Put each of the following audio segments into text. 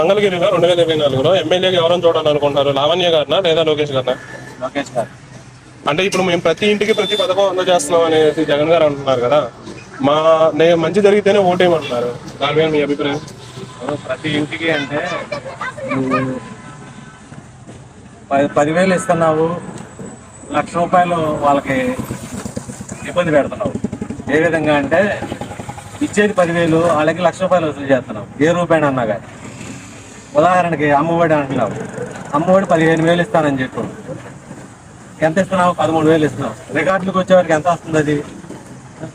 మంగళగిరిలో రెండు వేల ఇరవై నాలుగులో ఎమ్మెల్యేగా ఎవరైనా చూడాలనుకుంటున్నారు? లావణ్య గారినా లేదా లోకేష్ గారినా? లోకేష్ గారు. అంటే ఇప్పుడు మేము ప్రతి ఇంటికి ప్రతి పథకం అందజేస్తున్నాం అనేసి జగన్ గారు అంటున్నారు కదా. మా నే- మంచి జరిగితేనే ఓటేయమంటున్నారు. దాని మీద మీ అభిప్రాయం? ప్రతి ఇంటికి అంటే పది పదివేలు ఇస్తున్నావు లక్ష రూపాయలు వాళ్ళకి ఇబ్బంది పెడుతున్నావు. ఏ విధంగా అంటే ఇచ్చేది పదివేలు వాళ్ళకి లక్ష రూపాయలు వసూలు చేస్తున్నావు. ఏ రూపాయన అన్నా కానీ. ఉదాహరణకి అమ్మఒడి అంటున్నావు. అమ్మఒడి పదిహేను వేలు ఇస్తానని చెప్పు. ఎంత ఇస్తున్నావు? పదమూడు వేలు ఇస్తున్నావు. రికార్డులకు వచ్చేవారికి ఎంత వస్తుంది అది?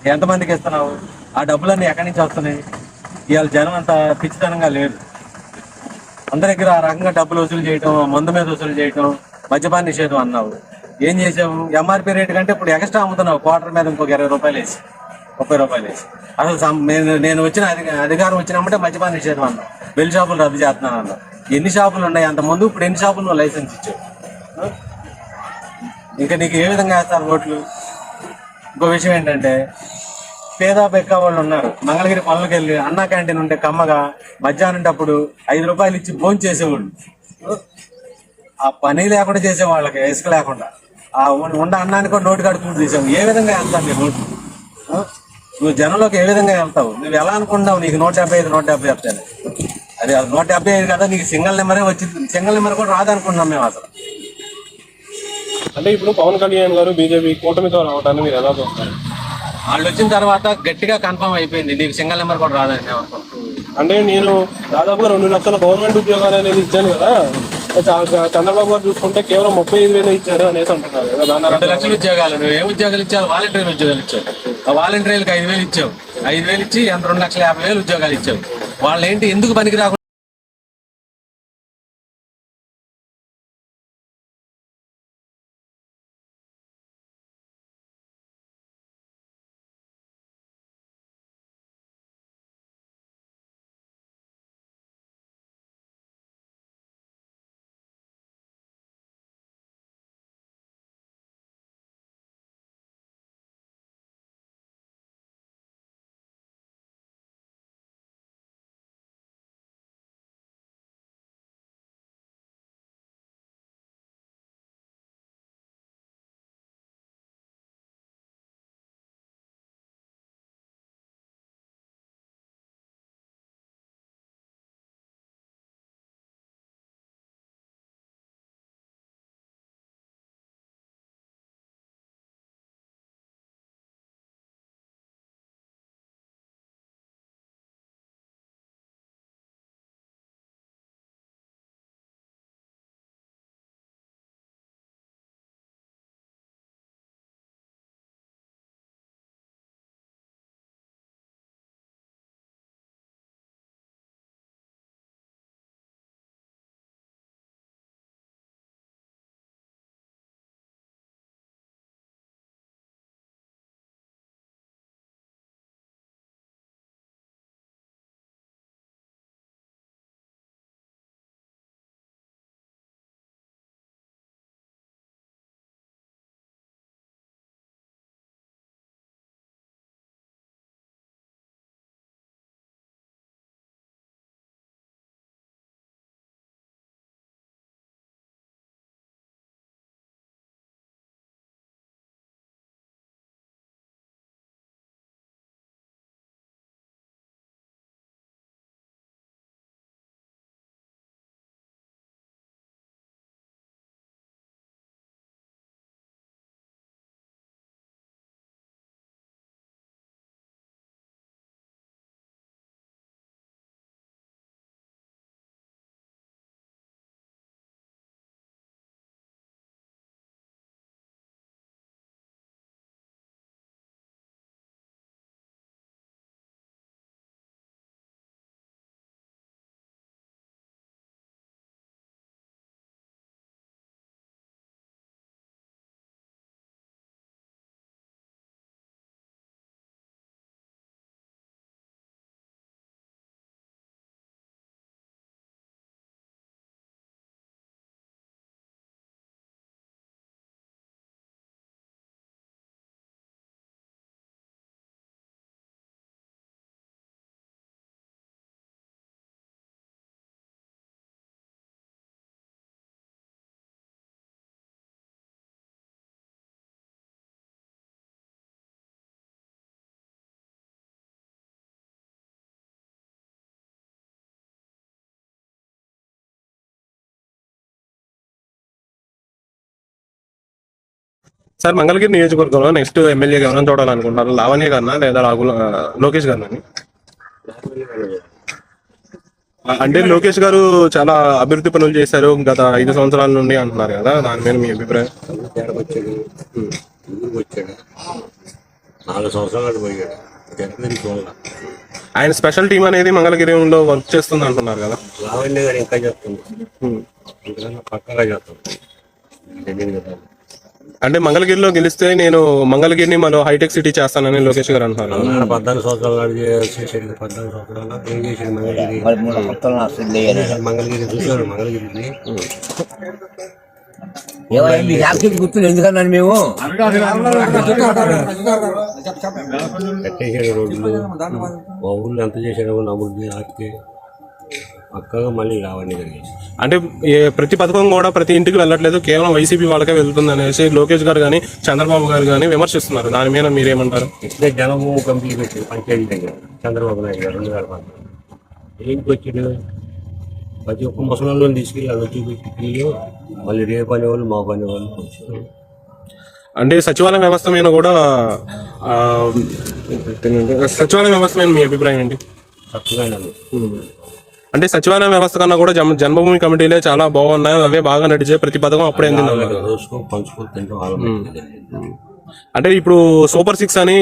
ఎంతమందికి ఇస్తున్నావు? ఆ డబ్బులన్నీ ఎక్కడి నుంచి వస్తున్నాయి? ఇవాళ జనం అంత పిచ్చితనంగా లేదు అందరి దగ్గర ఆ రకంగా డబ్బులు వసూలు చేయటం మందు మీద వసూలు చేయటం మద్యపాన నిషేధం అన్నావు. ఏం చేసావు ఎంఆర్పి రేట్ కంటే ఇప్పుడు ఎక్స్ట్రా అమ్ముతున్నావు. క్వార్టర్ మీద ఇంకొక ఇరవై రూపాయలు వేసి ముప్పై రూపాయలు వేసి. అసలు సం- నేను నేను వచ్చిన అధిక- అధికారం వచ్చినామంటే మద్యపాన నిషేధం అన్నావు. బెల్ షాపులు రద్దు చేస్తున్నాను అన్న. ఎన్ని షాపులు ఉన్నాయి? అంత ముందు ఇప్పుడు ఎన్ని షాపులు నువ్వు లైసెన్స్ ఇచ్చావు? ఇంకా నీకు ఏ విధంగా వేస్తారు ఓట్లు? ఇంకో విషయం ఏంటంటే పేద బెక్క వాళ్ళు ఉన్నారు. మంగళగిరి పనులకు వెళ్ళి అన్నా క్యాంటీన్ ఉంటే కమ్మగా మధ్యాహ్నంటప్పుడు ఐదు రూపాయలు ఇచ్చి భోజనం చేసేవాళ్ళు. ఆ పని లేకుండా చేసే వాళ్ళకి ఇసుక లేకుండా. ఆ ఉండ అన్నానికి కూడా నోటు కడుపులు తీసావు. ఏ విధంగా వెళ్తావు నీ నోటు నువ్వు జనంలోకి ఏ విధంగా వెళ్తావు? నువ్వు ఎలా అనుకుంటావు నీకు నూట డెబ్బై ఐదు నూట డెబ్బై చెప్తాను అది నూట డెబ్బై ఐదు కదా నీకు సింగిల్ నెంబరే వచ్చింది. సింగిల్ నెంబర్ కూడా రాదనుకుంటున్నాం మేము అసలు. అంటే ఇప్పుడు పవన్ కళ్యాణ్ గారు బీజేపీ కూటమితో రావడాన్ని మీరు ఎలా చూస్తారు? వాళ్ళు వచ్చిన తర్వాత గట్టిగా కన్ఫర్మ్ అయిపోయింది నీకు సింగిల్ నెంబర్ కూడా రాదని మేము అనుకుంటున్నాం. అంటే నేను దాదాపుగా రెండు లక్షల గవర్నమెంట్ ఉద్యోగాలు అనేది ఇచ్చాను కదా. చంద్రబాబు గారు చూసుకుంటే కేవలం ముప్పై ఐదు వేలు ఇచ్చారు అనేసి అంటున్నారు కదా రెండు లక్షల ఉద్యోగాలు. నువ్వు ఏ ఉద్యోగాలు ఇచ్చావు? వాలంటీర్ ఉద్యోగాలు ఇచ్చావు. ఆ వాలంటీర్లకు ఐదు వేలు ఇచ్చావు. ఐదు వేలు ఇచ్చి ఎంత? రెండు లక్షల యాభై వేలు ఉద్యోగాలు ఇచ్చావు. వాళ్ళు ఏంటి ఎందుకు పనికి రాకుండా సార్ మంగళగిరి నియోజకవర్గంలో నెక్స్ట్ ఎమ్మెల్యే ఎవరైనా చూడాలనుకుంటున్నారు. లావణ్య గారినా లేదా రాహుల్ లోకేష్ గారినా? అంటే లోకేష్ గారు చాలా అభివృద్ధి పనులు చేశారు గత ఐదు సంవత్సరాల నుండి అంటున్నారు కదా దాని మీద మీ అభిప్రాయం? నాలుగు సంవత్సరాలు పోయాడు. ఆయన స్పెషల్ టీం అనేది మంగళగిరిలో వర్క్ చేస్తుంది అంటున్నారు కదా. లావణ్య గారు ఇంకా చేస్తుంది. పక్కగా చేస్తుంది. అంటే మంగళగిరిలో గెలిస్తే నేను మంగళగిరిని మరో హైటెక్ సిటీ చేస్తానని లోకేష్ గారు అంటున్నారు. నాన్న పద్నాలుగు సంవత్సరాలు నాడు చేసాడు పద్నాలుగు సంవత్సరాలు ఏం చేసాడు మంగళగిరి మంగళగిరి చూసాడు మంగళగిరిని? గుర్తుంది ఎందుకన్నాను మేము? కట్టేసాడు రోడ్లు. మా ఊళ్ళో ఎంత చేశాడో నమ్ముడిని ఆపితే పక్కగా మళ్ళీ గారు చేశాడు అంటే ఏ- ప్రతి పథకం కూడా ప్రతి ఇంటికి వెళ్ళట్లేదు కేవలం వైసీపీ వాళ్ళకే వెళ్తుంది అనేసి లోకేష్ గారు కానీ చంద్రబాబు గారు కానీ విమర్శిస్తున్నారు. దాని మీద మీరేమంటారు? ఇప్పుడే జనభూమి కంపెనీ పెట్టాడు పంచాయతీ దగ్గర చంద్రబాబు నాయుడు గారు రెండు వేల పద్నాలుగు. ఏంటి వచ్చాడు ప్రతి ఒక్క ముసలిలో తీసుకెళ్ళి అలా చూపెట్టి మళ్ళీ రేపు అనేవాళ్ళు మా పని వాళ్ళు వచ్చారు అంటే సచివాలయ వ్యవస్థ మీద కూడా ఆ, సచివాలయ వ్యవస్థ మీద మీ అభిప్రాయం ఏంటి? తక్కువగానే ఉంది. అంటే సచివాలయ వ్యవస్థ కన్నా కూడా జన్మ జన్మభూమి కమిటీలే చాలా బాగున్నాయి. అవే బాగా నడిచే ప్రతి పథకం అప్పుడే అంటే ఇప్పుడు సూపర్ సిక్స్ అని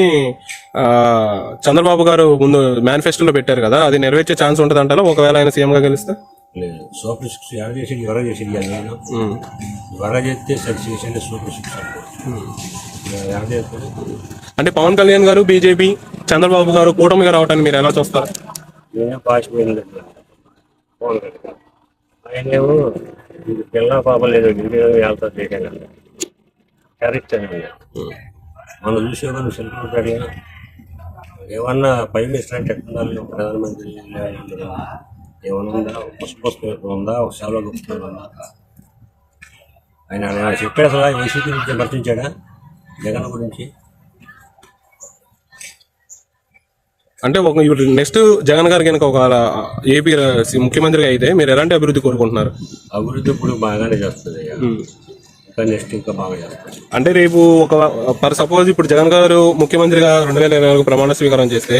చంద్రబాబు గారు ముందు మేనిఫెస్టోలో పెట్టారు కదా అది నెరవేర్చే ఛాన్స్ ఉంటుంది అంటారా ఒకవేళ ఆయన సీఎం గా గెలిస్తే? లేదు. సూపర్ సిక్స్ ఎవరు ఎవరో ఉమ్. ఎవరో చేస్తే చేసేది సూపర్ సిక్స్ అంటే పవన్ కళ్యాణ్ గారు బీజేపీ చంద్రబాబు గారు కూటమిగా రావటాన్ని మీరు ఎలా చూస్తారు? నేనే ఫోన్ ఆయనేమో ఇది పిల్ల పాప లేదు వీడియో వెళ్తా చేయగలను కరెక్ట్ మనం చూసేవాళ్ళు సెంట్రల్ సెల్ఫ్ ఏమన్నా ప్రైమ్ మినిస్టర్ అంటే ఎట్లుండాలి ప్రధానమంత్రి ఏమన్నా ఉందా పుష్ప ఉందా ఒక సేవలో గుర్తున్నారు ఉందా ఆయన ఆయన చెప్పాడు అసలు వైసీపీ గురించి విమర్శించాడా జగన్ గురించి? అంటే ఒక ఇప్పుడు నెక్స్ట్ జగన్ గారు కనుక ఒక ఏపీ ముఖ్యమంత్రిగా అయితే మీరు ఎలాంటి అభివృద్ధి కోరుకుంటున్నారు? అభివృద్ధి ఇప్పుడు బాగానే చేస్తుంది. ఇంకా నెక్స్ట్ ఇంకా బాగా చేస్తుంది. అంటే రేపు ఒక పర్ సపోజ్ ఇప్పుడు జగన్ గారు ముఖ్యమంత్రిగా రెండు వేల ఇరవై నాలుగు ప్రమాణ స్వీకారం చేస్తే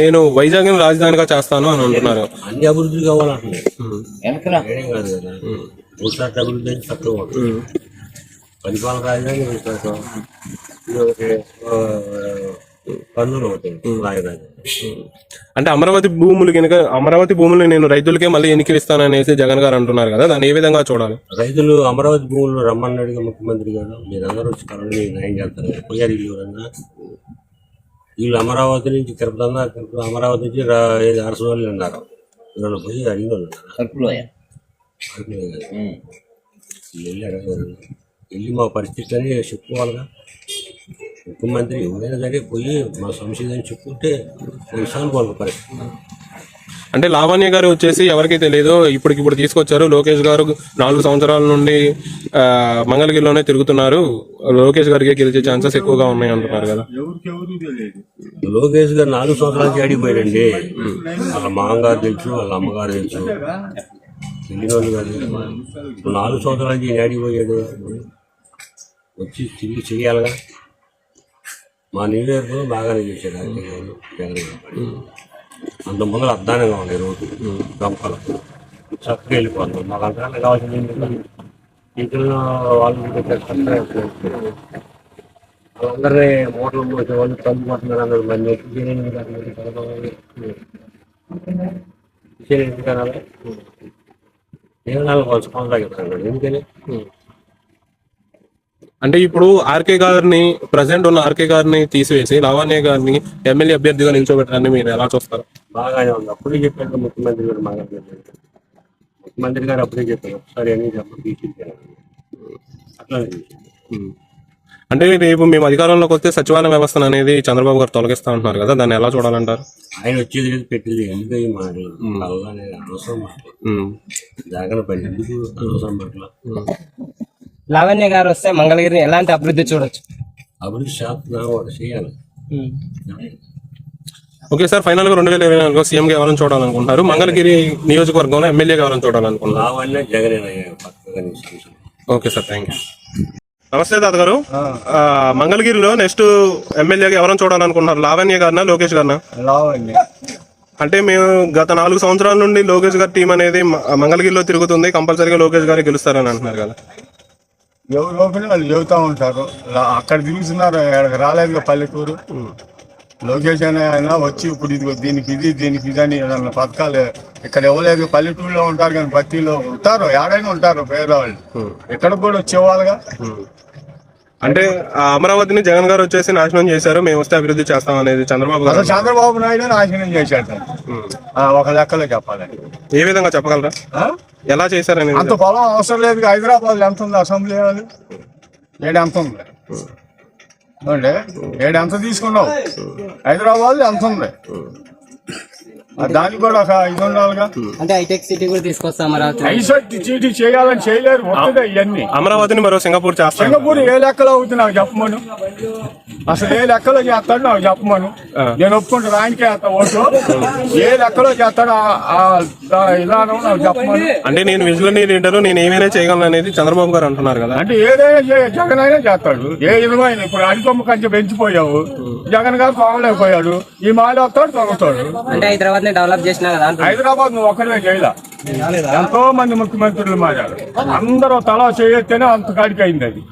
నేను వైజాగ్ రాజధానిగా చేస్తాను అని అంటున్నారు. అన్ని అభివృద్ధి కావాలంటున్నాయి అభివృద్ధి తక్కువ. పరిపాలన రాజధాని కర్నూలు ఒకటి అంటే అమరావతి భూములు కనుక అమరావతి భూములు నేను రైతులకే మళ్ళీ ఎన్నికలు ఇస్తాననేసి జగన్ గారు అంటున్నారు కదా దాన్ని ఏ విధంగా చూడాలి? రైతులు అమరావతి భూములు రమ్మన్నాడుగా ముఖ్యమంత్రి గారు మీరందరూ వచ్చి కలవని న్యాయం చేస్తారు పోయారు వీళ్ళు ఎవరన్నా? వీళ్ళు అమరావతి నుంచి తిరుపతి అన్నా తిరుపతి అమరావతి నుంచి ఏది అరసవాళ్ళు ఉన్నారు వీళ్ళు పోయి వాళ్ళు. వీళ్ళు వెళ్ళి అడగారు వెళ్ళి మా పరిస్థితి అని చెప్పుకోవాలిగా. ముఖ్యమంత్రి ఎవరైనా సరే పోయి మా సమస్య అని చెప్పుకుంటే సానుకోవాలి పరిస్థితి. అంటే లావణ్య గారు వచ్చేసి ఎవరికి తెలియదు ఇప్పటికిప్పుడు తీసుకొచ్చారు. లోకేష్ గారు నాలుగు సంవత్సరాల నుండి మంగళగిరిలోనే తిరుగుతున్నారు. లోకేష్ గారికి గెలిచే ఛాన్సెస్ ఎక్కువగా ఉన్నాయి అంటున్నారు కదా. లోకేష్ గారు నాలుగు సంవత్సరాల నుంచి అడిగిపోయాడండి వాళ్ళ మామగారు తెలుసు వాళ్ళ అమ్మగారు తెలుసు. తెలియని వాళ్ళు కాదు. ఇప్పుడు నాలుగు సంవత్సరాల నుంచి ఈయన అడిగిపోయాడు వచ్చి తిరిగి చెయ్యాలిగా మా నియోజకవర్గం బాగానే చేశాడు ఆయన జగన్ జగన్ గారు. అంత ముందర అద్దానంగా ఉండే రోడ్డు గంపలు చక్కగా వెళ్ళిపోతాం మాకు అంతకన్నా కావాల్సింది ఏంటంటే టీచర్లు వాళ్ళు పెట్టారు చక్కగా వెళ్ళిపోయారు. వాళ్ళందరినీ మోటార్లు మోసే వాళ్ళు తల్లి కొట్టున్నారు అన్నారు మరి నేను కిచెన్ ఎందుకు కట్టాలి? కడపవాలి. కిచెన్ ఎందుకు కనాలి నేను నాలుగు కొంచెం కొనసాగిస్తాను ఎందుకని అంటే ఇప్పుడు ఆర్కే గారిని ప్రజెంట్ ఉన్న ఆర్కే గారిని తీసివేసి లావణ్య గారిని ఎమ్మెల్యే అభ్యర్థిగా నిల్చోబెట్టడాన్ని మీరు ఎలా చూస్తారు? బాగానే ఉంది. అప్పుడే చెప్పాడు ముఖ్యమంత్రి గారు బాగా చెప్పాడు ముఖ్యమంత్రి గారు అప్పుడే చెప్పాడు ఒకసారి అని చెప్పి. అంటే రేపు మేము అధికారంలోకి వస్తే సచివాలయ వ్యవస్థను అనేది చంద్రబాబు గారు తొలగిస్తా ఉంటున్నారు కదా దాన్ని ఎలా చూడాలంటారు? ఆయన వచ్చేది లేదు పెట్టేది ఎందుకు మాటలు అలానే అనవసరం మాటలు. జగన్ పని ఎందుకు మాటలు లావణ్య గారు వస్తే మంగళగిరిని ఎలాంటి అభివృద్ధి చూడొచ్చు? అభివృద్ధి చేయాలి. ఓకే సార్ ఫైనల్గా రెండు వేల ఇరవై నాలుగులో సీఎం గా ఎవరైనా చూడాలనుకుంటున్నారు? మంగళగిరి నియోజకవర్గంలో ఎమ్మెల్యేగా ఎవరైనా చూడాలనుకుంటున్నారు? Lavanya okay sir thank you. నమస్తే తాతగారు. ఆ, మంగళగిరిలో నెక్స్ట్ ఎమ్మెల్యేగా ఎవరైనా చూడాలనుకుంటున్నారు? లావణ్య గారినా లోకేష్ గారినా? లావండి అంటే మేము గత నాలుగు సంవత్సరాల నుండి లోకేష్ గారి టీం అనేది మంగళగిరిలో తిరుగుతుంది కంపల్సరీగా లోకేష్ గారు గెలుస్తారని అంటున్నారు కదా. ఎవరు లోపల వాళ్ళు చెబుతా ఉంటారు. అక్కడ తిరుగుతున్నారు ఇక్కడికి రాలేదు పల్లెటూరు. లోకేష్ అనే ఆయన వచ్చి ఇప్పుడు ఇది దీనికి ఇది దీనికి ఇది అని ఏదన్నా పథకాలు ఇక్కడ ఇవ్వలేదు పల్లెటూరులో ఉంటారు కానీ బస్తీలో ఉంటారు ఏడైనా ఉంటారు పేదవాళ్ళు. ఇక్కడ కూడా వచ్చేవాళ్ళుగా. అంటే ఆ అమరావతిని జగన్ గారు వచ్చేసి నాశనం చేశారు మేము వస్తే అభివృద్ధి చేస్తాం అనేది చంద్రబాబు గారు అసలు చంద్రబాబు నాయుడు నాశనం చేశాడు ఆ, ఒక లెక్కలో చెప్పాలి. ఏ విధంగా చెప్పగలరా? ఆ? ఎలా చేశారనేది అంత పొలం అవసరం లేదు హైదరాబాద్ ఎంత ఉంది అసెంబ్లీ వాళ్ళు? ఏడు ఎంత ఉంది? ఏడు ఎంత తీసుకున్నావు? హైదరాబాద్ ఎంత ఉంది? దానికి కూడా ఒక ఇది ఉండాలిగా అంటే హైటెక్ సిటీ కూడా తీసుకొస్తాం అమరావతి చేయాలని చేయలేరు ఇవన్నీ. అమరావతిని మరో సింగపూర్ చేస్తాం. సింగపూర్ ఏ లెక్కలో అవుతుంది నాకు చెప్పమను. అసలు ఏ లెక్కలో చేస్తాడు నాకు చెప్పమను. నేను ఒప్పుకుంటాను ఆయనకే వేస్తా ఓటు. ఏ లెక్కలో చేస్తాడు విధానం నాకు చెప్పమను. అంటే నేను విజువల్ లీడర్ నేను ఏమైనా చేయగలను అనేది చంద్రబాబు గారు అంటున్నారు కదా. అంటే ఏదైనా జగన్ అయినా చేస్తాడు. ఏ విధమైన ఇప్పుడు అడికొమ్మ కంచె పెంచిపోయావు. జగన్ గారు తోగలేకపోయాడు ఈ మాలి వస్తాడు తొలగుతాడు అంటే హైదరాబాద్ని డెవలప్ చేసినా కదా. హైదరాబాద్ నువ్వు ఒక్కడే చేయలే. ఎంతో మంది ముఖ్యమంత్రులు మారారు. అందరూ తలా చేయొత్తేనే అంత కాడికి అయింది అది.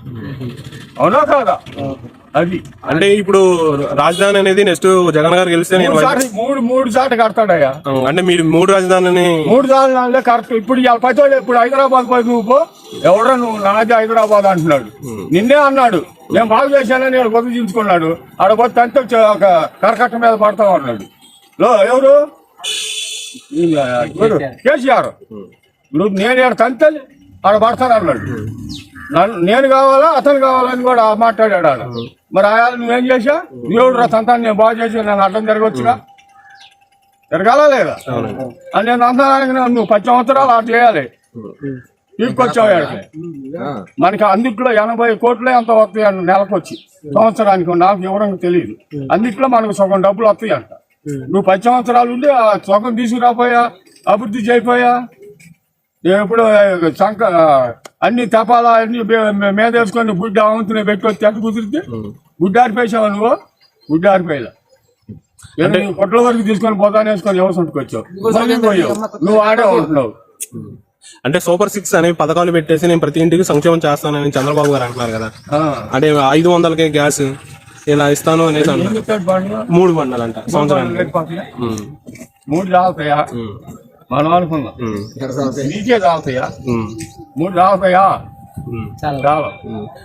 అవునా కాదా? అది అంటే ఇప్పుడు రాజధాని అనేది నెక్స్ట్ జగన్ గారు గెలిస్తే నేను మూడు మూడు మూడు సార్లు కడతాడయ్యా. అంటే మీరు మూడు రాజధానిని మూడు సార్లు కరెక్ట్. ఇప్పుడు ఇవాళ పది రోజులు ఇప్పుడు హైదరాబాద్ పోయి నువ్వు పో ఎవడో నువ్వు? నాది హైదరాబాద్ అంటున్నాడు. నిన్నే అన్నాడు. నేను బాగు చేశానని నేను గొప్ప చించుకున్నాడు ఆడ పోతే అంతే చ- ఒక కరకట్ట మీద పడతాం అన్నాడు లో ఎవరు? ఈ, ఎవరు? కేసీఆర్. నువ్వు నేను ఇక్కడ తంతే ఆడ పడతాను అన్నాడు. నేను కావాలా అతను కావాలని కూడా మాట్లాడాడు మరి ఆయన నువ్వేం చేసా దేవుడు రా నేను బాగు చేసి నన్ను అడ్డం జరగవచ్చుగా? జరగాలా లేదా? అని నేను అంతడానికి నువ్వు పది సంవత్సరాలు అట్లా చేయాలి. తీసుకొచ్చావు. మనకి అందుట్లో ఎనభై కోట్లే అంత వస్తాయి అంట నెలకు వచ్చి సంవత్సరానికి నాకు వివరంగా తెలియదు. అందుట్లో మనకు సగం డబ్బులు వస్తాయి అంట. నువ్వు పది సంవత్సరాలు ఉండి ఆ సగం తీసుకురాపోయా? అభివృద్ధి చేయపోయా? నేను ఎప్పుడు సంక అన్ని తపాలా అన్ని మీద వేసుకొని గుడ్డ అవంతునే పెట్టుకొని తెట్టు కుదిరితే గుడ్డ ఆరిపోయావు నువ్వు? గుడ్డ ఆరిపోయా అంటే కొట్ల వరకు తీసుకొని పోతానే వేసుకొని వ్యవసాయకు వచ్చావు నువ్వు ఆడే ఉంటున్నావు. అంటే సూపర్ సిక్స్ అనే పథకాలు పెట్టేసి నేను ప్రతి ఇంటికి సంక్షేమం చేస్తానని చంద్రబాబు గారు అంటున్నారు కదా. అంటే ఐదు వందలకే గ్యాస్ ఇలా ఇస్తాను అనేసి అంటారు? మూడు బండాలంట సంవత్సరానికి. మూడు మనం అనుకున్నాం. నీకే మూడు.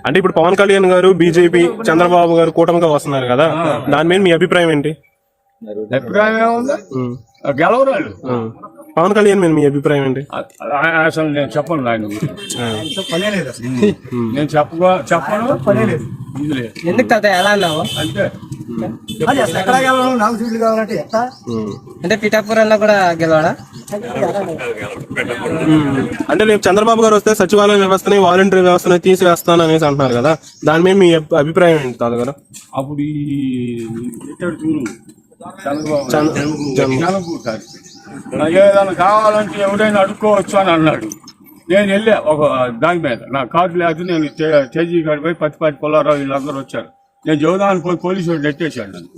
అంటే ఇప్పుడు పవన్ కళ్యాణ్ గారు బీజేపీ చంద్రబాబు గారు కూటమిగా వస్తున్నారు కదా. దాని మీద మీ అభిప్రాయం ఏంటి? అభిప్రాయం ఏముంది? గెలవరాళ్ళు. పవన్ కళ్యాణ్ మీద మీ అభిప్రాయం ఏంటి? అ- ఆ- అసలు నేను చెప్పను ఆయన నేను చెప్ప చెప్పను. పనే లేదు. ఇది లేదు. ఎందుకు తాత ఎలా అన్నావు? ఉమ్. అంటే పిఠాపురంలో కూడా గెలవడా. అంటే రేపు చంద్రబాబు గారు వస్తే సచివాలయ వ్యవస్థని వాలంటరీ వ్యవస్థని తీసివేస్తాను అనేసి అంటున్నారు కదా. దాని మీద మీ అభి- అభిప్రాయం ఏంటి తాతగారు అప్పుడు ఈ చంద్రబాబు నాకు ఏదైనా కావాలంటే ఎవడైనా అడుక్కోవచ్చు అని అన్నాడు. నేను వెళ్ళా ఒక దాని మీద. నా కార్డు లేదు నేను తేజీ గారి పోయి పత్తిపాటి పొలారావు వీళ్ళందరూ వచ్చారు. నేను జోదానికి పోయి పోలీసు వాడు నెట్టేశాడు నన్ను.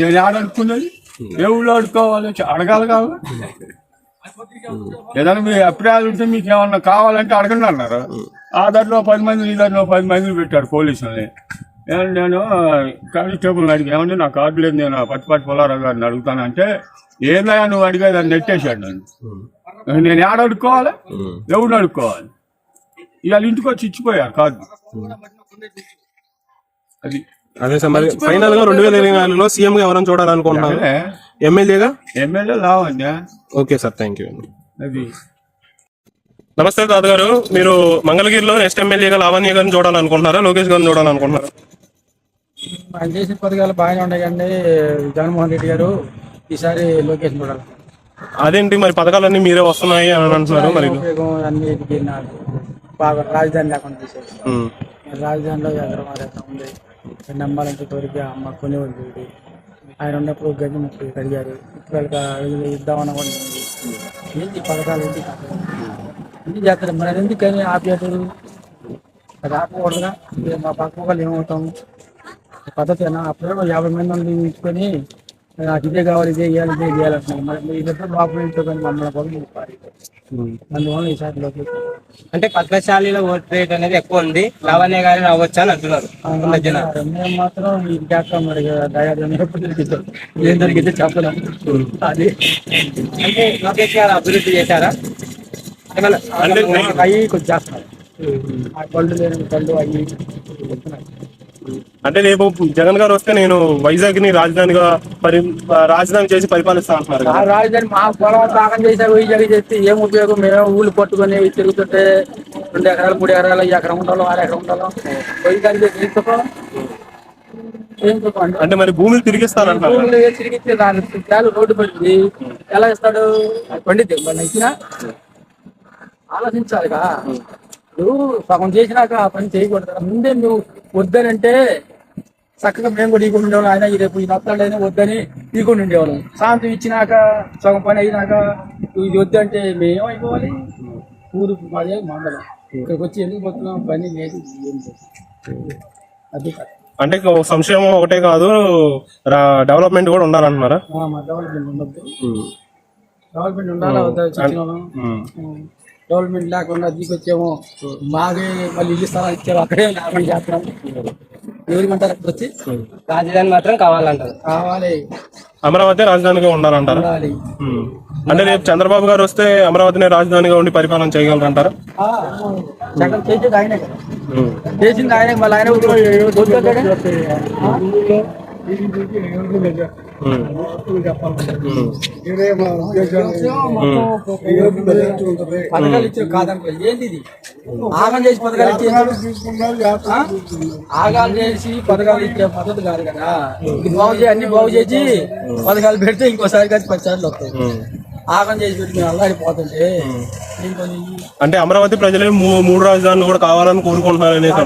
నేను ఆడనుకున్నది అడుక్కున్నది? ఏ ఊళ్ళో అడుక్కోవాలి? అడగాలి కాదు. ఏదైనా మీ అభిప్రాయాలు ఉంటే మీకు ఏమన్నా కావాలంటే అడగండి అన్నారు. ఆ దాంట్లో పది మంది ఈ దాంట్లో పది మందిని పెట్టారు పోలీసుల్ని. నేను కానిస్టేబుల్ని అడిగి ఏమంటే నా కార్డు లేదు నేను పత్తిపాటి పొలారావు గారిని అడుగుతానంటే ఏందయ్యా నువ్వు అడిగేది? అని నెట్టేశాడు నన్ను. నేను ఏడ అడుక్కోవాలి? ఎవడు అడుక్కోవాలి? ఇవాళ ఇంటికి వచ్చి ఇచ్చిపోయారు కార్డు. అది. అదే సార్ మరి ఫైనల్గా రెండు వేల ఇరవై నాలుగులో సీఎం గా ఎవరైనా చూడాలనుకుంటున్నారు? ఎమ్మెల్యేగా? MLA Lavanya. Okay sir thank you అది. నమస్తే తాతగారు మీరు మంగళగిరిలో నెక్స్ట్ ఎమ్మెల్యేగా లావణ్య గారిని చూడాలనుకుంటున్నారా? లోకేష్ గారిని చూడాలనుకుంటున్నారా? ఆయన చేసిన పథకాలు బాగానే ఉన్నాయి కానీ జగన్మోహన్ రెడ్డి గారు ఈసారి లోకేష్ చూడాలి అదేంటి మరి పథకాలన్నీ మీరే వస్తున్నాయి అని అంటున్నారు మరి? ఉపయోగం బాగా రాజధాని లేకుండా ఉమ్, రాజధానిలో ఎగరమారేత ఉంది. నమ్మాలంటే కోరిక అమ్మ కొనేవాళ్ళు ఉంది ఆయన ఉన్నప్పుడు గది ముప్పై అడిగారు. ఇప్పుడు ఇద్దామన్న కూడా ఏంటి పథకాలు ఏంటి? అన్ని చేస్తారు. మరి ఎందుకని ఆపేటారు అది ఆపకూడదుగా? మా పక్క వాళ్ళు ఏమవుతాం? పద్ధతేనా? అప్పుడే యాభై మంది మంది ఉంచుకొని నాకు ఇదే కావాలి ఇదే చేయాలి ఇదే చేయాలంటున్నాను మరి మీ ఇద్దరు బాబు ఇంట్లో కానీ మమ్మల్ని కూడా పారి అందువల్ల ఈసారి అంటే పద్మశాలిలో ఓట్ రేట్ అనేది ఎక్కువ ఉంది. లావణ్య గారిని అవ్వచ్చు అని అంటున్నారు. మేము మాత్రం చేస్తాం మరి ఏం జరిగితే చెప్పలేం. అది. అంటే లోకేష్ గారు అభివృద్ధి చేశారా? అవి కొంచెం చేస్తున్నారు ఆ కళ్ళు లేని కళ్ళు అవి. చెప్తున్నారు అంటే రేపు జగన్ గారు వస్తే నేను వైజాగ్ని రాజధానిగా పరి రాజధాని చేసి పరిపాలిస్తా అంటున్నారు ఆ రాజధాని మా పొలం దాఖలు చేసే వైజాగ్ చేస్తే ఏం ఉపయోగం? మేము ఊళ్ళు పట్టుకొని తిరుగుతుంటే రెండు ఎకరాలు మూడు ఎకరాలు ఈ ఎకరం ఉండాలి ఆరు ఎకరం ఉండాలి. వైజాగ్ చేసి ఏం సుఖం? ఏం సుఖం అండి? అంటే మరి భూములు తిరిగిస్తానంటున్నారు కదా. ఊళ్ళో తిరిగితే దాని చాలు రోడ్డు పడింది. ఎలా ఇస్తాడు? పండిద్ది మన ఇచ్చినా? ఆలోచించాలిగా. నువ్వు సగం చేసినాక ఆ పని చేయకూడదు. ముందే నువ్వు వద్దనంటే చక్కగా మేము కూడా ఈకుండా ఉండేవాళ్ళం ఆయన ఈ రేపు ఈ నత్తాడు అయినా వద్దని ఈకుండా ఉండేవాళ్ళం సాయంత్రం ఇచ్చినాక సగం పని అయినాక ఇది వద్దంటే మేము అయిపోవాలి ఊరు మాదే మండలం. ఇక్కడికి వచ్చి ఎందుకు పోతున్నాం? పని లేదు. ఏం అది. అంటే సంక్షేమం ఒకటే కాదు డెవలప్మెంట్ కూడా ఉండాలంటున్నారా? డెవలప్మెంట్ ఉండద్దు డెవలప్మెంట్ ఉండాలా? డెవలప్మెంట్ లేకుండా దిగొచ్చేమో బాగా మళ్ళీ ఇల్లు స్థలాలు ఇచ్చారు అక్కడే లేకుండా చేస్తున్నాం ఎవరిమంటారు అక్కడ వచ్చి రాజధాని మాత్రం కావాలంటారు కావాలి అమరావతి రాజధానిగా ఉండాలంటారా ఉండాలి. అంటే రేపు చంద్రబాబు గారు వస్తే అమరావతిని రాజధానిగా ఉండి పరిపాలన చేయగలరంటారా జగన్ ఆయనే. చేసింది ఆయనే మళ్ళీ ఆయన పథకాలు ఇచ్చారు కాదనుకో ఏంది ఇది ఆగం చేసి పథకాలు ఇచ్చేది ఆగాలు చేసి పథకాలు ఇచ్చే పద్ధతి కాదు కదా ఇది బాగు చేసి అన్ని బాగు చేసి పథకాలు పెడితే ఇంకోసారి కలిసి పది సార్లు వస్తాయి ఆగం చేసి పెట్టి అల్లాడిపోతుంటే అంటే అమరావతి ప్రజలే మూడు రాజధానులు కూడా కావాలని కోరుకుంటున్నారు అనేసి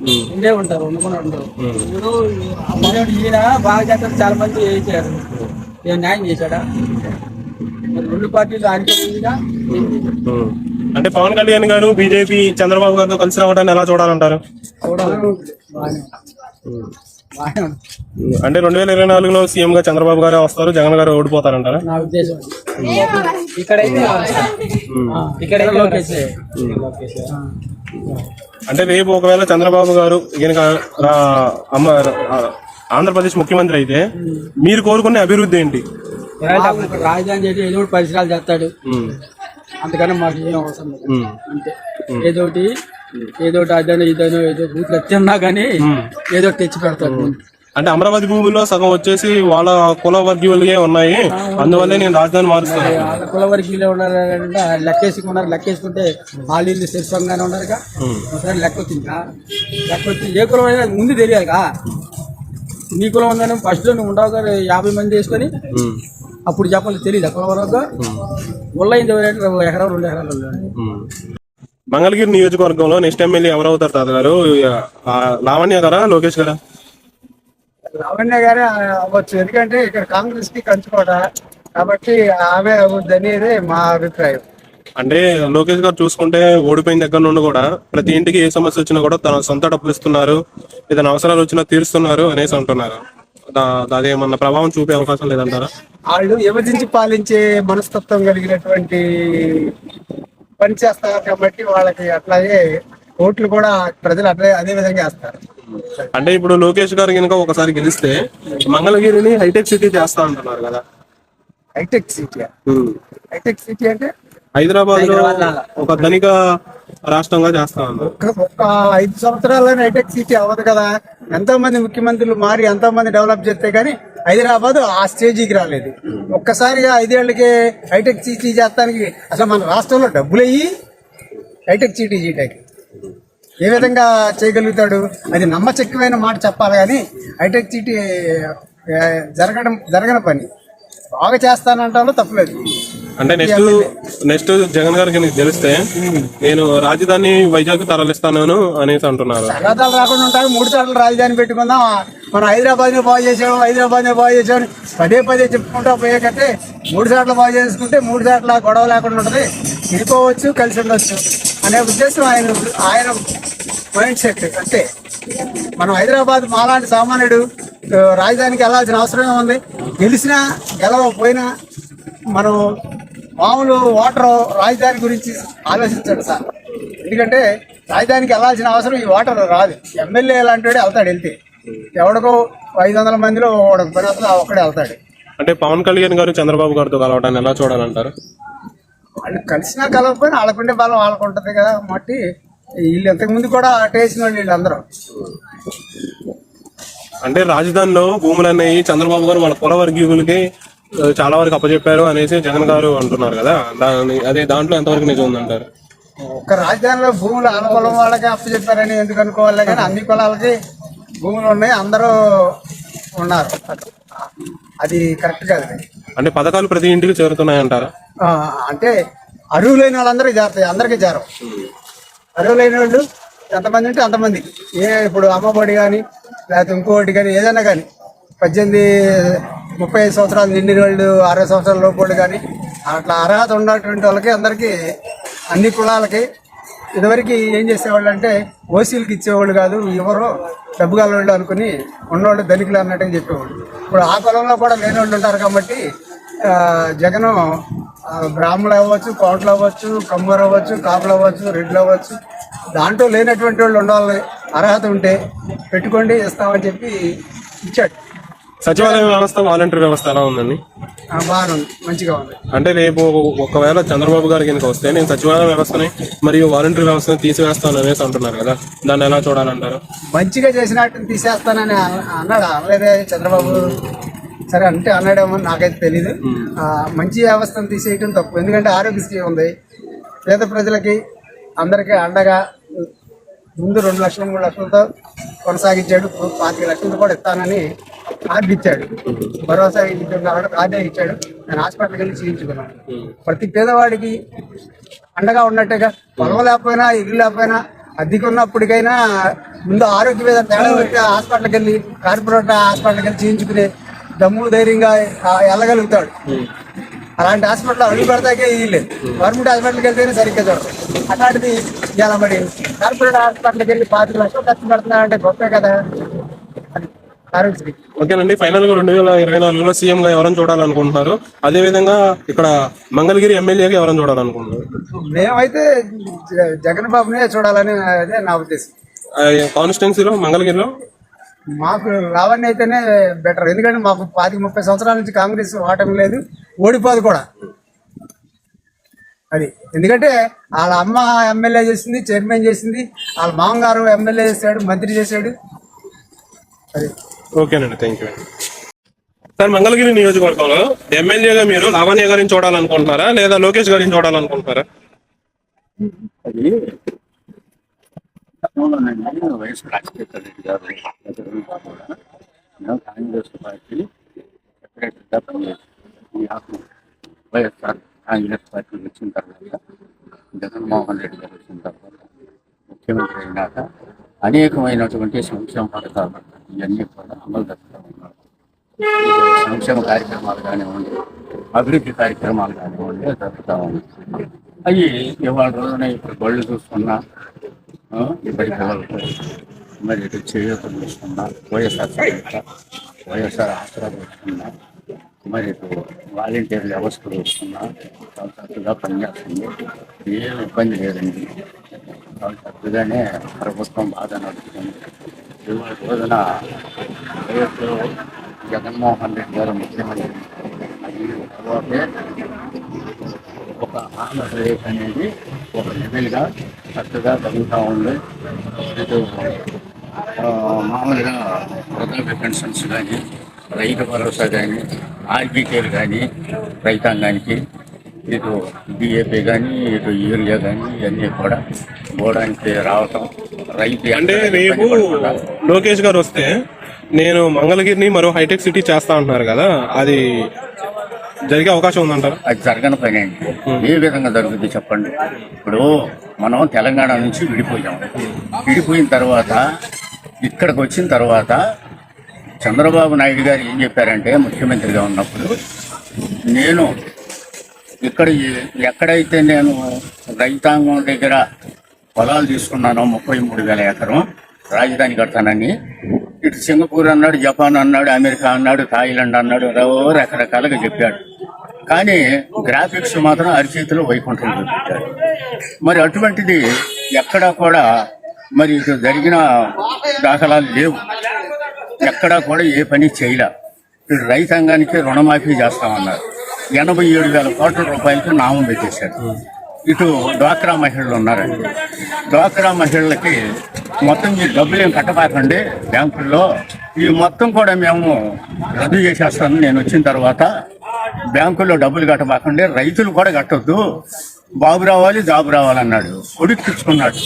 కొంతమంది ఉంటారు ఉంటారు. వండుకుని ఉండరు ఇప్పుడు ఈయన బాగా చేస్తారు చాలా మంది చేశారు ఏం న్యాయం చేశాడా? రెండు పార్టీలు ఆయనగా. అంటే పవన్ కళ్యాణ్ గారు బీజేపీ చంద్రబాబు గారితో కలిసి రావడాన్ని ఎలా చూడాలంటారు. అంటే రెండు వేల ఇరవై నాలుగులో సీఎం గా చంద్రబాబు గారే వస్తారు జగన్ గారు ఓడిపోతారంటారా? నా ఉద్దేశం ఇక్కడైతే ఇక్కడ లోకేష్. అంటే రేపు ఒకవేళ చంద్రబాబు గారు కనుక అమ్మ ఆంధ్రప్రదేశ్ ముఖ్యమంత్రి అయితే మీరు కోరుకునే అభివృద్ధి ఏంటి? రాజధాని చేసి ఏదో ఒకటి పరిసరాలు చేస్తాడు. అంతకన్నా మాకు ఏం అవసరం లేదు. అంతే. ఏదో ఒకటి ఏదో ఒకటి అదనో ఇదనో ఏదో బూట్లు వచ్చినా కానీ ఏదో తెచ్చి పెడతాడు. అంటే అమరావతి భూముల్లో సగం వచ్చేసి వాళ్ళ కుల వర్గీయులకే ఉన్నాయి. అందువల్లే నేను రాజధాని మారుస్తాను. కుల వర్గీయులు ఉన్నారు అంటే లెక్కేసుకున్నారు లెక్కేసుకుంటే వాళ్ళు శిల్పంగానే ఉన్నారుగా. ఒకసారి లెక్క వచ్చిందా లెక్క వచ్చి ఏ కులం అయినా ముందు తెలియదుగా నీ కులం ఉందని ఫస్ట్ నువ్వు ఉండవు కదా యాభై మంది వేసుకొని. అప్పుడు చెప్పాలి తెలియదు కులం వరకు? ఉల్లైంది ఎవరంటే ఎకరం రెండు ఎకరాలు. మంగళగిరి నియోజకవర్గంలో నెక్స్ట్ ఎమ్మెల్యే ఎవరు అవుతారు తాత గారు లావణ్య గారా లోకేష్ గారా? లావణ్య గారే అవ్వచ్చు. ఎందుకంటే ఇక్కడ కాంగ్రెస్కి కంచుకోట. కాబట్టి ఆమె అవుద్ది అనేది మా అభిప్రాయం. అంటే లోకేష్ గారు చూసుకుంటే ఓడిపోయిన దగ్గర నుండి కూడా ప్రతి ఇంటికి ఏ సమస్య వచ్చినా కూడా తన సొంత డబ్బులు ఇస్తున్నారు. ఏదైనా అవసరాలు వచ్చినా తీరుస్తున్నారు అనేసి అంటున్నారు. అదేమన్నా ప్రభావం చూపే అవకాశం లేదంటారా? వాళ్ళు విభజించి పాలించే మనస్తత్వం కలిగినటువంటి పని చేస్తారు కాబట్టి వాళ్ళకి అట్లాగే ఓట్లు కూడా ప్రజలు అట్లే అదే విధంగా వేస్తారు. అంటే ఇప్పుడు లోకేష్ గారు కనుక ఒకసారి గెలిస్తే మంగళగిరిని హైటెక్ సిటీ చేస్తా అంటున్నారు కదా. హైటెక్ సిటీ హైటెక్ సిటీ అంటే? హైదరాబాద్లో ఒక ధనిక రాష్ట్రంగా చేస్తా ఉన్నారు. ఒక్క ఐదు సంవత్సరాల్లోనే హైటెక్ సిటీ అవ్వదు కదా. ఎంతో మంది ముఖ్యమంత్రులు మారి ఎంతో మంది డెవలప్ చేస్తే గానీ హైదరాబాద్ ఆ స్టేజీకి రాలేదు. ఒక్కసారిగా ఐదేళ్ళకే హైటెక్ సిటీ చేస్తానికి అసలు మన రాష్ట్రంలో డబ్బులు అయ్యి హైటెక్ సిటీ చేయటానికి. ఏ విధంగా చేయగలుగుతాడు? అది నమ్మచక్కమైన మాట చెప్పాలి కానీ హైటెక్ సిటీ జరగడం జరగని పని. బాగా చేస్తానంటాలో తప్పలేదు. అంటే నెక్స్ట్ నెక్స్ట్ జగన్ గారికి కనుక గెలిస్తే నేను రాజధాని వైజాగ్ తరలిస్తాను అనేసి అంటున్నారు. తగాదాలు రాకుండా ఉంటాయి మూడు సార్లు రాజధాని పెట్టుకుందాం. మనం హైదరాబాద్ని బాగు చేసాము హైదరాబాద్ని బాగు చేసామని పదే పదే చెప్పుకుంటా పోయే కంటే మూడు సార్లు బాగు చేసుకుంటే మూడు సార్లు గొడవ లేకుండా ఉంటుంది. విడిపోవచ్చు కలిసి ఉండొచ్చు. అనే ఉద్దేశం ఆయన ఆయన మైండ్ సెట్ అంతే మనం హైదరాబాద్ మాలాంటి సామాన్యుడు రాజధానికి వెళ్ళాల్సిన అవసరమే ఉంది. గెలిచినా గెలవకపోయినా మనం మామూలు ఓటర్ రాజధాని గురించి ఆలోచించండి సార్. ఎందుకంటే రాజధానికి వెళ్ళాల్సిన అవసరం ఈ ఓటర్ రాదు. ఎమ్మెల్యే లాంటి వెళ్తాడు వెళ్తే. ఎవడికో ఐదు వందల మందిలో ఒకడు పని వస్తుంది ఒక్కడే వెళ్తాడు. అంటే పవన్ కళ్యాణ్ గారు చంద్రబాబు గారితో కలవటాన్ని ఎలా చూడాలంటారు? వాళ్ళు కలిసినా కలవకపోయినా వాళ్ళకుండే బలం వాళ్ళకు ఉంటుంది కదా. మట్టి వీళ్ళు ఇంతకు ముందు కూడా టేసిన వాళ్ళు వీళ్ళందరూ. అంటే రాజధానిలో భూములు అనేవి చంద్రబాబు గారు వాళ్ళ కుల వర్గీయులకి చాలా వరకు అప్పచెప్పారు అనేసి జగన్ గారు అంటున్నారు కదా. దాని అదే దాంట్లో ఎంతవరకు నిజం ఉందంటారు? ఒక రాజధానిలో భూములు అనుకూలం వాళ్ళకి అప్పచెప్పారని ఎందుకు అనుకోవాలి? కానీ అన్ని కులాలకి భూములు ఉన్నాయి అందరూ ఉన్నారు. అది కరెక్ట్ కాదు. అంటే పథకాలు ప్రతి ఇంటికి చేరుతున్నాయంటారా? ఆ, అంటే అరువు లేని వాళ్ళందరికీ చేరుతాయి అందరికీ చేరవు. అరువు లేని వాళ్ళు ఎంతమంది ఉంటే అంతమంది. ఏ ఇప్పుడు అమ్మఒడి కానీ లేకపోతే ఇంకోటి కానీ ఏదైనా కానీ పద్దెనిమిది ముప్పై ఐదు సంవత్సరాలు నిండిన వాళ్ళు అరవై సంవత్సరాల లోపు వాళ్ళు కానీ అట్లా అర్హత ఉన్నటువంటి వాళ్ళకి అందరికీ అన్ని కులాలకి ఇదివరకు ఏం చేసేవాళ్ళు అంటే ఓసీలకు ఇచ్చేవాళ్ళు కాదు ఎవరో డబ్బు వాళ్ళు అనుకుని ఉన్నవాళ్ళు ధనికులు అన్నట్టుగా చెప్పేవాళ్ళు. ఇప్పుడు ఆ కులంలో కూడా లేని వాళ్ళు ఉంటారు కాబట్టి జగన్ బ్రాహ్మణులు అవ్వచ్చు కోటలు అవ్వచ్చు కమ్మరు అవ్వచ్చు కాపులు అవ్వచ్చు రెడ్లు అవ్వచ్చు దాంట్లో లేనటువంటి వాళ్ళు ఉండాలి అర్హత ఉంటే పెట్టుకోండి ఇస్తామని చెప్పి ఇచ్చాడు. సచివాలయ వ్యవస్థ వాలంటీర్ వ్యవస్థ ఎలా ఉందండి? ఆ, మంచిగా ఉంది. అంటే రేపు ఒకవేళ చంద్రబాబు గారి కనుక వస్తే నేను సచివాలయ వ్యవస్థని మరియు వాలంటీర్ వ్యవస్థని తీసివేస్తాను అనేసి అంటున్నారు కదా. దాన్ని ఎలా చూడాలంటారు? మంచిగా చేసినట్టు తీసేస్తానని అన్న- అన్నాడు. అనలేదే చంద్రబాబు సరే అంటే అన్నాడేమో నాకైతే తెలీదు. ఆ, మంచి వ్యవస్థను తీసేయటం తప్పు. ఎందుకంటే ఆరోగ్యశ్రీ ఉంది. పేద ప్రజలకి అందరికీ అండగా ముందు రెండు లక్షలు మూడు లక్షలతో కొనసాగించాడు. ఇప్పుడు పాతిక లక్షలతో కూడా ఇస్తానని కార్డు ఇచ్చాడు భరోసా ఇచ్చాడు కార్డే ఇచ్చాడు. నేను హాస్పిటల్కి వెళ్ళి చేయించుకున్నాను. ప్రతి పేదవాడికి అండగా ఉన్నట్టుగా పొలం లేకపోయినా ఇల్లు లేకపోయినా అద్దెకు ఉన్నప్పటికైనా ముందు ఆరోగ్య మీద తేడా వస్తే హాస్పిటల్కి వెళ్ళి కార్పొరేట్ హాస్పిటల్కి వెళ్ళి చేయించుకునే దమ్ము ధైర్యంగా వెళ్ళగలుగుతాడు అలాంటి హాస్పిటల్ అడుగు పెడతాకే వీళ్ళు. గవర్నమెంట్ హాస్పిటల్కి వెళ్తేనే సరిగ్గా చూడదు అట్లాంటిది ఇలా మరి కార్పొరేట్ హాస్పిటల్కి వెళ్ళి పాతిక లక్షలు ఖర్చు పెడుతున్నా అంటే గొప్పే కదా. ఓకేనండి ఫైనల్గా రెండు వేల ఇరవై నాలుగులో సీఎం గా ఎవరైనా చూడాలనుకుంటున్నారు? అదే విధంగా ఇక్కడ మంగళగిరి ఎమ్మెల్యేగా ఎవరైనా చూడాలనుకుంటున్నారు? మేమైతే జగన్ బాబునే చూడాలని అదే నా ఉద్దేశం. కాన్స్టిట్యున్సీలో మంగళగిరిలో? మాకు లావణ్య అయితేనే బెటర్ ఎందుకంటే మాకు పాతిక ముప్పై సంవత్సరాల నుంచి కాంగ్రెస్ ఓటమి లేదు. ఓడిపోదు కూడా. అది. ఎందుకంటే వాళ్ళ అమ్మ ఎమ్మెల్యే చేసింది చైర్మన్ చేసింది వాళ్ళ మామగారు ఎమ్మెల్యే చేశాడు మంత్రి చేశాడు. అది. ఓకేనండి థ్యాంక్ యూ సార్ మంగళగిరి నియోజకవర్గంలో ఎమ్మెల్యేగా మీరు లావణ్య గారిని చూడాలనుకుంటున్నారా లేదా లోకేష్ గారిని చూడాలనుకుంటున్నారా? అది గతంలోనండి వైఎస్ రాజశేఖర రెడ్డి గారు కూడా కాంగ్రెస్ పార్టీ సెక్రటరీగా పనిచేసాం ఈ ఆకు వైఎస్ఆర్ కాంగ్రెస్ పార్టీ వచ్చిన తర్వాత జగన్మోహన్ రెడ్డి గారు వచ్చిన తర్వాత ముఖ్యమంత్రి అయినాక అనేకమైనటువంటి సంక్షేమ పథకాలు ఇవన్నీ కూడా అమలు దశలో ఉన్నారు సంక్షేమ కార్యక్రమాలు కానివ్వండి అభివృద్ధి కార్యక్రమాలు కానివ్వండి జరుపుతూ ఉన్నాయి. అవి ఇవాళ రోజున ఇప్పుడు బళ్ళు చూసుకున్నా ఆ, ఇప్పటి మరి ఇటు చేయూత వైఎస్ఆర్ వైఎస్ఆర్ ఆసరా చూసుకున్నా మరి ఇటు వాలంటీర్ వ్యవస్థ చూసుకున్నా చాలా చక్కగా పనిచేస్తుంది. ఏం ఇబ్బంది లేదండి. చాలా చక్కగానే ప్రభుత్వం బాగా నడుస్తుంది ఇవాళ రోజున జగన్మోహన్ రెడ్డి గారు ముఖ్యమంత్రి అయిన తర్వాతే ఒక ఆంధ్రప్రదేశ్ అనేది ఒక లెవెల్గా చక్కగా జరుగుతూ ఉంది. ఇటు మామూలుగా వృద్ధాప్య పెన్షన్స్ కానీ రైతు భరోసా కానీ ఆర్బీకేలు కానీ రైతాంగానికి ఇటు డిఏపీ కానీ ఇటు యూరియా కానీ ఇవన్నీ కూడా పోవడానికి రావటం రైతు అంటే రేపు లోకేష్ గారు వస్తే నేను మంగళగిరిని మరో హైటెక్ సిటీ చేస్తా అంటున్నారు కదా అది జరిగే అవకాశం ఉందంటారా? అది జరగని పని అండి. ఏ విధంగా జరుగుతుంది చెప్పండి? ఇప్పుడు మనం తెలంగాణ నుంచి విడిపోయాం. విడిపోయిన తర్వాత ఇక్కడికి వచ్చిన తర్వాత చంద్రబాబు నాయుడు గారు ఏం చెప్పారంటే ముఖ్యమంత్రిగా ఉన్నప్పుడు నేను ఇక్కడ ఎక్కడైతే నేను రైతాంగం దగ్గర పొలాలు తీసుకున్నాను ముప్పై మూడు వేల ఎకరం రాజధాని కడతానని ఇటు సింగపూర్ అన్నాడు జపాన్ అన్నాడు అమెరికా అన్నాడు థాయిలాండ్ అన్నాడు ఏవో రకరకాలుగా చెప్పాడు. కానీ గ్రాఫిక్స్ మాత్రం అరిచేతిలో వైకుంఠం చూపించాడు మరి అటువంటిది ఎక్కడా కూడా మరి ఇటు జరిగిన దాఖలాలు లేవు. ఎక్కడా కూడా ఏ పని చేయలే. ఇటు రైతాంగానికి రుణమాఫీ చేస్తామన్నారు. ఎనభై ఏడు వేల కోట్ల రూపాయలకి నామం పెట్టేశారు. ఇటు డ్వాక్రా మహిళలు ఉన్నారండి డ్వాక్రా మహిళలకి మొత్తం ఈ డబ్బులు ఏం కట్టబాకండి బ్యాంకుల్లో. ఈ మొత్తం కూడా మేము రద్దు చేసేస్తాను. నేను వచ్చిన తర్వాత బ్యాంకుల్లో డబ్బులు కట్టబాకండి. రైతులు కూడా కట్టొద్దు. బాబు రావాలి జాబు రావాలన్నాడు. కొడుకు తెచ్చుకున్నాడు.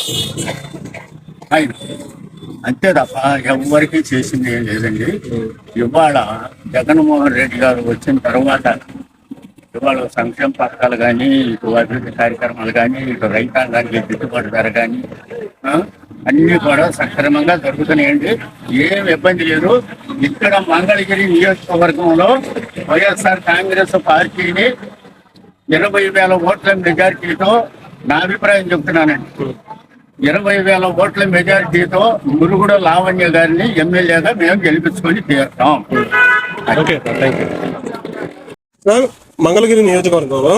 ఆయన. అంతే తప్ప ఎవరికి చేసింది ఏం లేదండి. ఇవాళ జగన్మోహన్ రెడ్డి గారు వచ్చిన తర్వాత ఇవాళ సంక్షేమ పథకాలు కానీ ఇటు అభివృద్ధి కార్యక్రమాలు కానీ ఇటు రైతాంగానికి గిట్టుబాటు ధర కానీ అన్ని కూడా సక్రమంగా జరుగుతున్నాయండి. ఏం ఇబ్బంది లేదు. ఇక్కడ మంగళగిరి నియోజకవర్గంలో వైఎస్ఆర్ కాంగ్రెస్ పార్టీని ఇరవై వేల ఓట్ల మెజార్టీతో నా అభిప్రాయం చెప్తున్నానండి. ఇరవై వేల ఓట్ల మెజారిటీతో మురుగుడ లావణ్య గారిని ఎమ్మెల్యేగా మేము గెలిపించుకొని తీరుతాం okay thank you sir Mangalagiri నియోజకవర్గంలో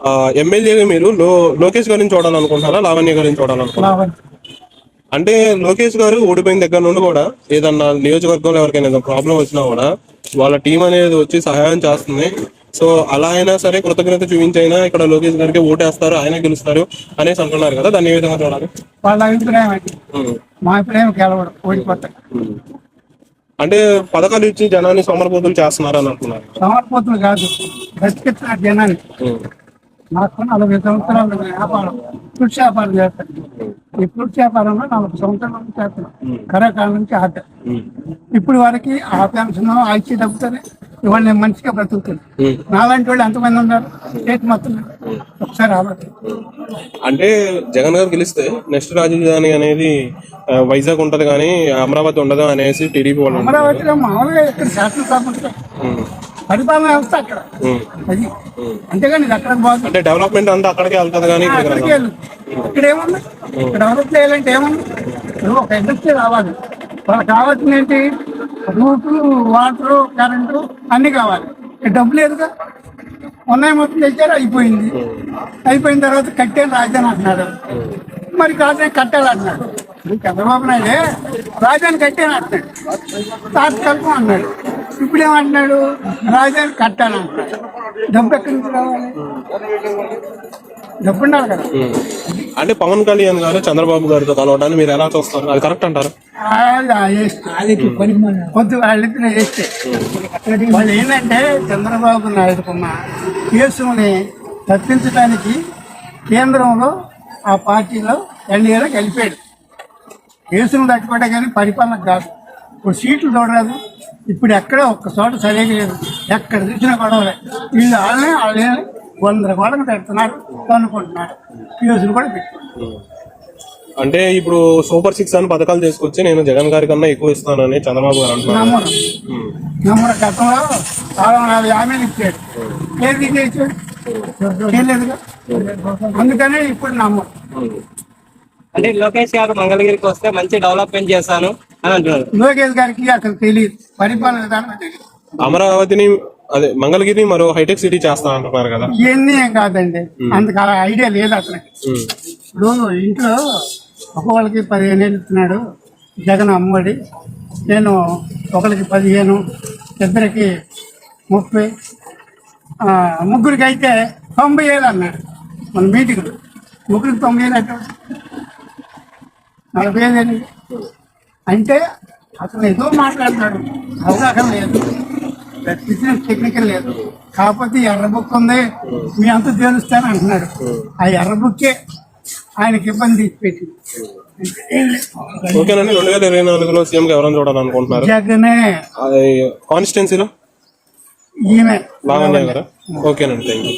ఆ, ఎమ్మెల్యేగా మీరు లో లోకేష్ గారిని చూడాలనుకుంటున్నారా? లావణ్య గారిని చూడాలనుకుంటున్నారా? అంటే లోకేష్ గారు ఓడిపోయిన దగ్గర నుండి కూడా ఏదన్నా నియోజకవర్గంలో ఎవరికైనా ఏదైనా ప్రాబ్లం వచ్చినా కూడా వాళ్ళ టీం అనేది వచ్చి సహాయం చేస్తుంది. సో అలా అయినా సరే కృతజ్ఞత చూపించైనా ఇక్కడ లోకేష్ గారికి ఓటేస్తారు ఆయన గెలుస్తారు అనేసి అంటున్నారు కదా? దాన్ని ఏ విధంగా చూడాలి? వాళ్ళ అభిప్రాయం. మా గెలవడం అంటే పథకాలు ఇచ్చి జనాన్ని సోమరపోతులు చేస్తున్నారు అని అంటున్నారు. సమర్పోతులు కాదు బ్రతికిస్తున్నారు జనాన్ని. నాకు నలభై సంవత్సరాలు వ్యాపారం ఫ్రూట్స్ వ్యాపారం చేస్తాను ఈ ఫ్రూట్స్ వ్యాపారంలో నలభై సంవత్సరాల నుంచి చేస్తున్నాను కరాకాలం నుంచి ఆట. ఇప్పుడు వరకు ఆ పెన్షన్ ఆ ఇచ్చే డబ్బుతోనే ఇవాళ నేను మంచిగా బ్రతుకుతుంది. నాలాంటి వాళ్ళు ఎంతమంది ఉన్నారు? స్టేట్ మొత్తం ఒకసారి అంటే జగన్ గారు గెలిస్తే నెక్స్ట్ రాజధాని అనేది వైజాగ్ ఉంటది కానీ అమరావతి ఉండదు అనేసి టీడీపీ వాళ్ళు. అమరావతిలో మామూలుగా ఇక్కడ శాసనసభ. పరిపాలన వ్యవస్థ అక్కడ. అది. అంతేగాని ఇది అక్కడ బాగుంది అంటే డెవలప్మెంట్ అంతా అక్కడికే వెళ్తుంది కానీ అక్కడికి. వెళ్ళు ఇక్కడ ఏముంది? డెవలప్ చేయాలంటే ఏముంది? ఇప్పుడు ఒక ఇండస్ట్రీ రావాలి. వాళ్ళకి కావాల్సింది ఏంటి? రూటు వాటర్ కరెంటు అన్ని కావాలి. డబ్బు లేదుగా ఉన్నాయి మొత్తం తెచ్చారు? అయిపోయింది. అయిపోయిన తర్వాత కట్టాను రాజధాని అంటున్నాడు మరి రాజధాని కట్టాలంటున్నాడు చంద్రబాబు నాయుడే రాజధాని కట్టాను అంటున్నాడు. తాత్కాలికం అన్నాడు. ఇప్పుడు ఏమంటున్నాడు రాజధాని కట్టాలంటున్నాడు డబ్బు ఎక్కడి నుంచి రావాలి? డబ్బు ఉండాలి కదా. అంటే పవన్ కళ్యాణ్ గారు చంద్రబాబు గారితో కలవడాన్ని మీరు ఎలా చూస్తారు? అది కరెక్ట్ అంటారు? అది పొద్దు వాళ్ళిద్దరు వేస్తే వాళ్ళు ఏంటంటే చంద్రబాబు నాయుడుకున్న కేసుని తప్పించడానికి కేంద్రంలో ఆ పార్టీలో ఎన్డీఏలో కలిపాడు కేసును తట్టుకోవడే కానీ పరిపాలన కాదు. ఇప్పుడు సీట్లు చూడరాదు. ఇప్పుడు ఎక్కడ ఒక్క చోట సరిగా లేదు. ఎక్కడ చూసినా గొడవలే వీళ్ళు. వాళ్ళనే వాళ్ళే వందల గొడవలు పెడుతున్నారు అనుకుంటున్నారు. కేసులు కూడా పెట్టుకున్నారు అంటే ఇప్పుడు సూపర్ సిక్స్ అని పథకాలు తీసుకొచ్చి నేను జగన్ గారి కన్నా ఎక్కువ ఇస్తానని చంద్రబాబు గారు అంటున్నారు. నమ్మరు. గతంలో చాలా నాలుగు హామీలు ఇచ్చాడు ఏది చేయలేదుగా? అందుకనే ఇప్పుడు నమ్మరు. అంటే లోకేష్ గారు మంగళగిరికి వస్తే మంచి డెవలప్మెంట్ చేస్తాను అని అంటున్నారు లోకేష్ గారికి అసలు తెలియదు పరిపాలన విధానం తెలియదు అమరావతిని అదే మంగళగిరిని మరో హైటెక్ సిటీ చేస్తా అంటున్నారు కదా. ఇవన్నీ ఏం కాదండి. అందుకు అలా ఐడియా లేదు. ఇప్పుడు ఇంట్లో ఒకళ్ళకి పదిహేను ఏళ్ళు ఇస్తున్నాడు జగన్ అమ్మఒడి. నేను ఒకరికి పదిహేను ఇద్దరికి ముప్పై. ఆ, ముగ్గురికి అయితే తొంభై ఏళ్ళు అన్నాడు మన మీటింగ్ ముగ్గురికి తొంభై ఏళ్ళు అంటే నలభై ఏళ్ళు? అంటే అతను ఏదో మాట్లాడుతున్నాడు. అవగాహన లేదు. బిజినెస్ టెక్నికల్ లేదు. కాకపోతే ఎర్ర బుక్ ఉంది. మీ అంత తేలుస్తాను అంటున్నాడు. ఆ ఎర్ర బుక్కే ఆయనకి ఇబ్బంది పెట్టింది ఓకేనండి రెండు వేల ఇరవై నాలుగులో సీఎం గా ఎవరైనా చూడాలనుకుంటున్నారు జగనే అది కాన్స్టిట్యున్సీలో? ఈమె లావణ్య గారా? ఓకేనండి థ్యాంక్ యూ